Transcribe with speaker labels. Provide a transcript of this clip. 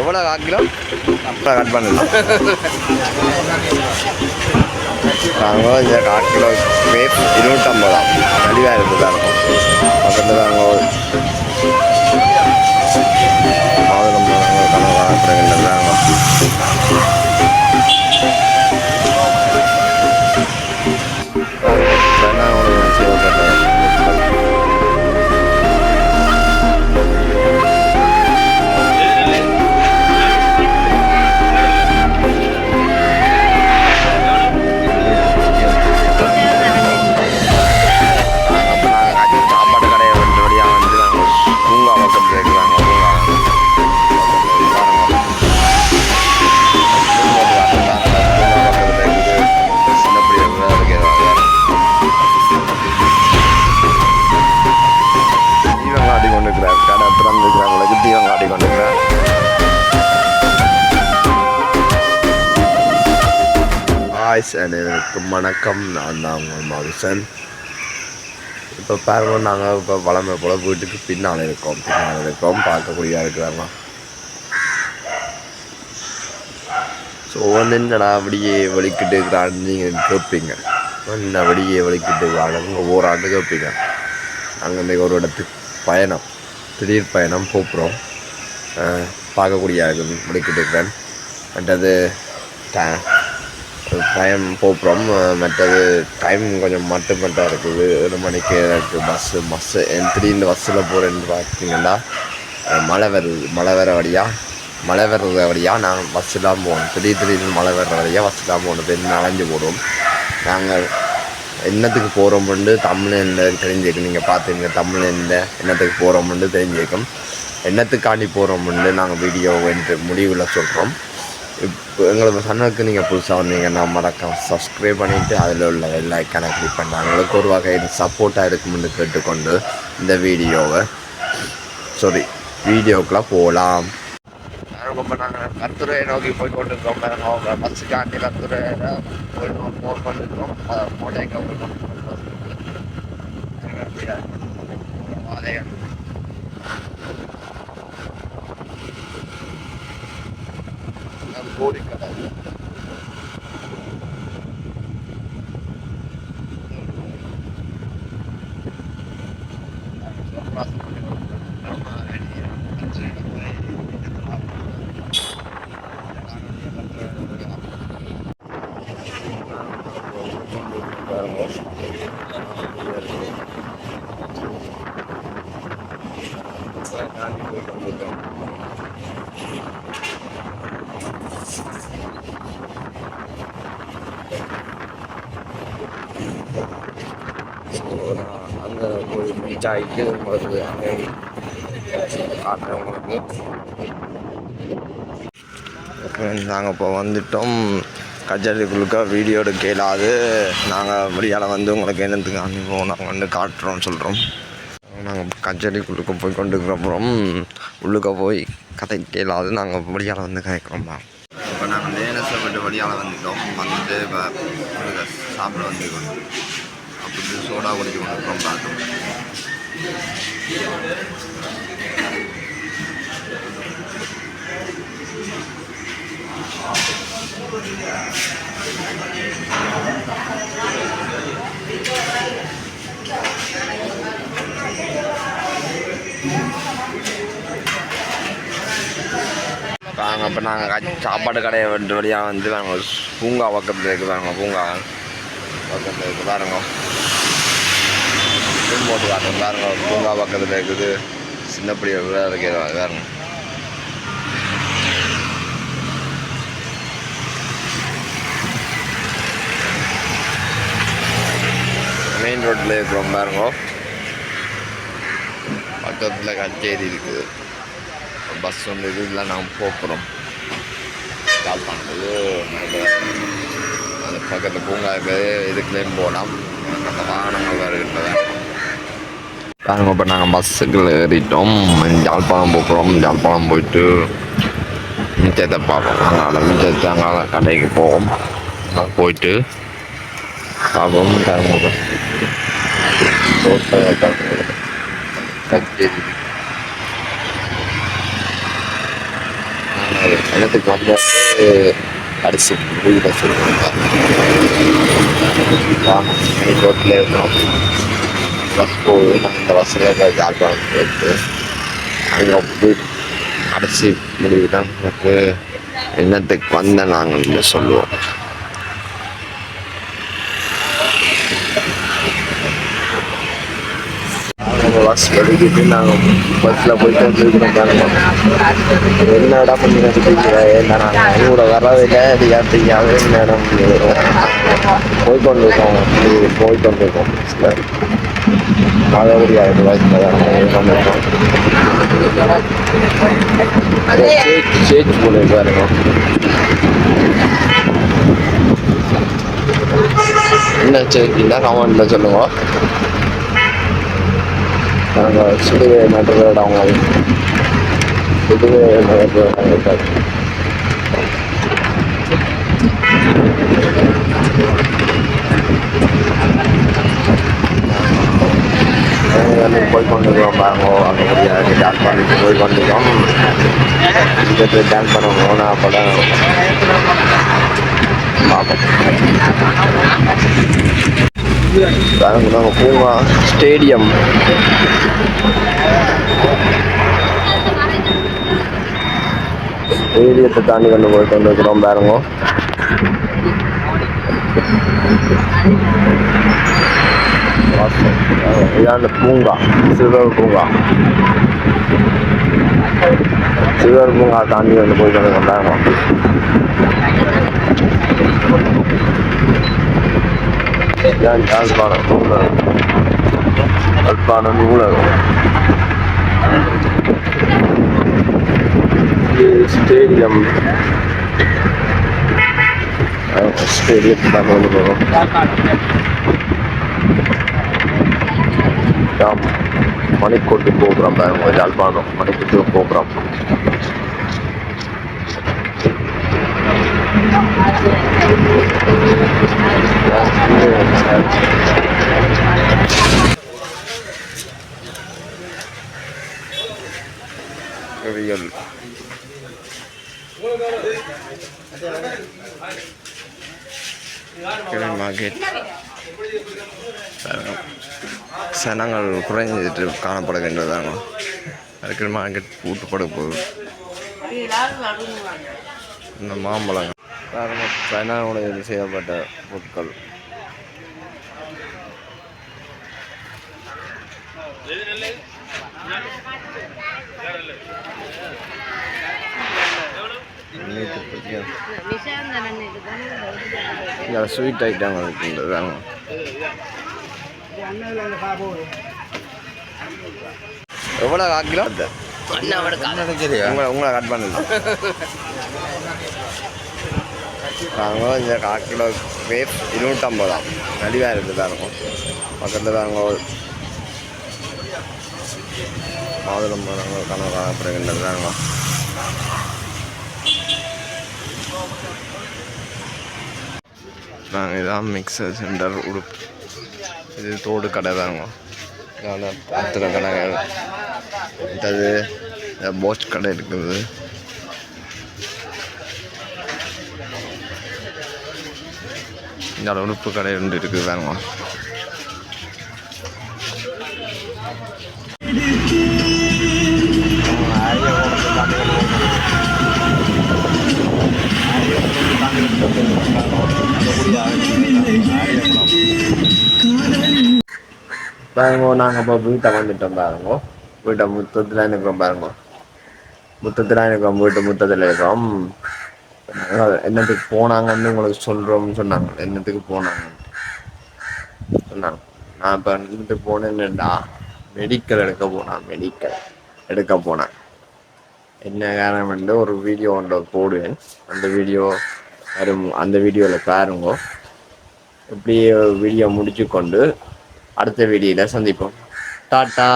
Speaker 1: எவ்வளோ காக்கிலோ அப்புறம் கட் பண்ணலாம் நாங்கள் இந்த கால் கிலோ வேப் இருநூற்றம்பதாம் மலிவாக இருக்குது தான் பக்கத்தில் நாங்கள் மாதுளம் பழங்கள் கனவாக பழங்கள் நாங்கள் ஆய்ஸ் அனைவருக்கும் uh, வணக்கம். நான் தான் உங்கள் மதுசன் இப்போ பாருங்க நாங்கள் இப்போ வளமை போல வீட்டுக்கு பின்னால் இருக்கோம் பின்னால் இருக்கோம் பார்க்கக்கூடியதாக இருக்கிறாங்க. ஸோ வந்து என்னடா அப்படியே வலிக்கிட்டு இருக்கிறான்னு நீங்கள் கேட்பீங்க என்ன அப்படியே வலிக்கிட்டு இருக்கிறாங்க ஒவ்வொரு ஆண்டு கேட்பீங்க நாங்கள் இன்றைக்கி ஒரு இடத்துக்கு பயணம் திடீர் பயணம் போகிறோம் பார்க்கக்கூடிய இருக்குது வலிக்கிட்டு இருக்கிறேன். மற்றது ட- டைம் போகிறோம் மற்றது டைம் கொஞ்சம் மட்டுமட்டாக இருக்குது. ஒரு மணிக்கு எனக்கு பஸ்ஸு பஸ்ஸு திடீர்னு பஸ்ஸில் போகிறேன்னு பார்த்தீங்கன்னா மழை வருது மழை வர வழியாக மழை வர்றது வழியாக நாங்கள் பஸ்ஸு தான் போகணும் திடீர் திடீர்னு மழை வர்ற வழியாக பஸ்ஸு தான் போகணும் தெரிஞ்சு நனைஞ்சு போடுவோம். நாங்கள் என்னத்துக்கு போகிறோம்னு தமிழில் தெரிஞ்சுக்கும் நீங்கள் பார்த்துங்க தமிழில் என்னத்துக்கு போகிறோம்னு தெரிஞ்சுக்கும் என்னத்துக்காண்டி போகிறோம்னு நாங்கள் வீடியோ என்று முடிவில் சொல்கிறோம் இப்போ எங்களுக்கு சேனலுக்கு நீங்கள் புதுசாக வந்தீங்கன்னா மறக்காம சப்ஸ்கிரைப் பண்ணிவிட்டு அதில் உள்ள எல்லா ஐக்கானை கிளிக் பண்ணாங்க எங்களுக்கு ஒரு வகையில் சப்போர்ட்டாக இருக்கும்னு கேட்டுக்கொண்டு இந்த வீடியோவை சாரி வீடியோக்கெலாம் போகலாம் ரொம்ப நாங்கள் கத்துரையை நோக்கி போய் கொண்டு இருக்கோம் அவங்க பஸ்ஸுக்காண்டி கத்துரை போய் போர் பண்ணிருக்கோம். 通りから。ரீச் ஆகிட்டு உங்களுக்கு அங்கே காட்டுறேன் உங்களுக்கு நாங்கள் இப்போ வந்துட்டோம். கச்சேரிக்குள்ளுக்க வீடியோ எடுக்க இயலாது நாங்கள் வெளியால் வந்து உங்களுக்கு என்னத்துக்கு அனுப்போம் நாங்கள் வந்து காட்டுறோம்னு சொல்கிறோம் நாங்கள் கச்சேரிக்குள்ளுக்க போய் கொண்டு இருக்கிறோம் உள்ளுக்க போய் கதை கேளாது. நாங்கள் வெளியால் வந்து கதைக்கிறோம்மா இப்போ நாங்கள் நேரஸை விட்டு வெளியால் வந்துட்டோம். வந்துட்டு இப்போ சாப்பிட வந்துருக்கோம் அப்படி சோடா குடிக்க கொண்டிருக்கோம் பார்க்கணும் நாங்கள் இப்போ நாங்கள் சாப்பாடு கடையை வந்து வழியாக வந்து நாங்கள் பூங்கா பக்கத்தில் இருக்குது பாருங்க பூங்கா பக்கத்தில் இருக்குது பாருங்க. ரூம் போட்டு காட்டுறோம். பாருங்க பூங்கா பக்கத்தில் இருக்குது. சின்னப்படி இருக்கிறாங்க பாருங்க மெயின் ரோட்டில் இருக்கிறோம் பாருங்க. பக்கத்தில் கச்சேரி இருக்குது. பஸ் வந்து இதில் நாங்கள் போகிறோம் பண்ணுறது அந்த பக்கத்தில் பூங்கா இருக்குது. இதுக்குள்ளேயும் போகலாம். அந்த வாகனங்கள் வருகின்றன. பாருங்க இப்போ நாங்கள் பஸ்ஸுக்கு ஏறிட்டோம் யாழ்ப்பாணம் போகிறோம் யாழ்ப்பாணம் போயிட்டு மிச்சத்தை பார்ப்போம் அங்கே மிச்சத்தை அங்கே கடைக்கு போவோம் அங்கே போயிட்டு பார்ப்போம் பாருங்க கச்சேரி எனக்கு வந்து அரிசி வீட்டில் சொல்லுவாங்க மெயின் ரோட்டில் இருக்கோம் பஸ் போகுது அந்த இந்த பஸ்ஸில் ஜாழ்ப்பாணம் போயிட்டு அங்கே போய் அரிசி முடிவு தான் எனக்கு என்னத்துக்கு வந்த நாங்கள் சொல்லுவோம். நாங்கள் பஸ் எடுக்கிட்டு நாங்கள் பஸ்ஸில் போயிட்டு வந்துருக்கிறோம் பாருங்க என்ன இடம் பண்ணி நடத்தீங்க என்ன நாங்கள் கூட வரதில்லை தெரியாதையாவே என்ன இடம் போய்கொண்டிருக்கோம் போய்கொண்டிருக்கோம் பஸ்ஸில் மழை ஆயிரம் தான் கொண்டிருக்கோம் சேச்சு போல பாருங்க என்ன சேர்த்திங்கன்னா கமெண்ட்டில் சொல்லுவோம். நாங்கள் சிலுவை நடுற இடம் சிலுவை இடம் இருக்காது வந்து போய் கொண்டிருக்கோம் பாருங்க அங்கே முடியாது டான்ஸ் பண்ணிட்டு போய் கொண்டிருக்கோம் இங்கே டான்ஸ் பண்ணணும். நான் அப்போ பார்ப்போம். நாங்கள் பூங்கா ஸ்டேடியம் ஸ்டேடியத்தை தாண்டி கொண்டு போயிட்டு வந்துருக்கிறோம் பாருங்க இதான் பூங்கா. சிறுவர் பூங்கா. சிறுவர் பூங்கா தாண்டி கொண்டு போய் கொண்டு இருக்கிறோம் பாருங்க இதான் யாழ்ப்பாணம் நூலகம் யாழ்ப்பாணம் நூலகம் இது ஸ்டேடியம் ஸ்டேடியம் தான் கொண்டு போகும் யாம் மணிக்கோட்டு போகிறோம் பாருங்க யாழ்ப்பாணம் மணிக்கோட்டு போகிறோம் ரியல் மார்க்கெட் சனங்கள் குறைஞ்சிட்டு காணப்படுகின்றதாங்க இருக்கிற மார்க்கெட் பூட்டுப்பட போகுது. இந்த மாம்பழங்கள். காரணம் சைனாவோட இது செய்யப்பட்ட பொருட்கள் ஸ்வீட் ஐட்டங்கள் இருக்கின்றதாங்க எவ்வளோ கிலோ உங்களை உங்களை கட் பண்ணலாம் நாங்கள் இந்த கால் கிலோ வேப் இருநூற்றம்பதாம் நலிவாக இருக்குது தான் இருக்கும். பக்கத்தில் நாங்கள் மாதுளம் நாங்கள் கனவு காணப்படுகின்றது நாங்கள் இதான் மிக்சர் சென்டர் உடுப்பு இது தோடு கடை தாங்க பாத்திர கடைகள் அது போஸ்ட் கடை இருக்குது. இந்த உடுப்பு கடை ரெண்டு இருக்குது வேணுமா பாருங்க நாங்கள் இப்போ வீட்டை வந்துட்டோம் பாருங்க. வீட்டை முத்தத்தில் இருக்கிறோம் பாருங்க. முத்தத்தில் இருக்கிறோம் வீட்டு முத்தத்தில் இருக்கிறோம் என்னத்துக்கு போனாங்கன்னு உங்களுக்கு சொல்கிறோம்னு சொன்னாங்க. என்னத்துக்கு போனாங்க? சொன்னாங்க. நான் இப்போ என்னத்துக்கு போனேன்னுடா மெடிக்கல் எடுக்க போனேன் மெடிக்கல் எடுக்க போனேன் என்ன காரணம் வந்து ஒரு வீடியோ ஒன்று போடுவேன். அந்த வீடியோ வரும். அந்த வீடியோவில் பாருங்க. இப்படி வீடியோ முடிச்சு கொண்டு அடுத்த வீடியோவில் சந்திப்போம். டாட்டா.